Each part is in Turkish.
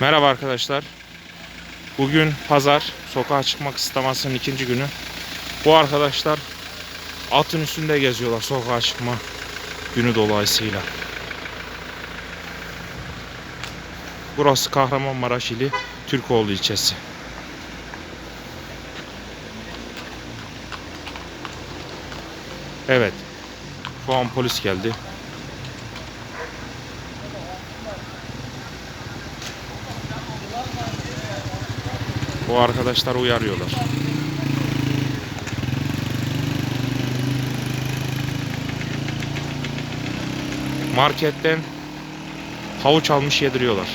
Merhaba arkadaşlar. Bugün pazar. Sokağa çıkmak istemasının ikinci günü. Bu arkadaşlar atın üstünde geziyorlar sokağa çıkma günü dolayısıyla. Burası Kahramanmaraş ili Türkoğlu ilçesi. Evet. Şu an polis geldi. Bu arkadaşlar uyarıyorlar. Marketten havuç almış yediriyorlar.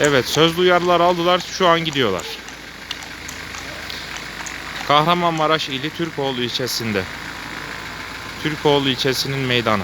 Evet sözlü uyarılar aldılar şu an gidiyorlar. Kahramanmaraş ili Türkoğlu ilçesinde. Türkoğlu ilçesinin meydanı.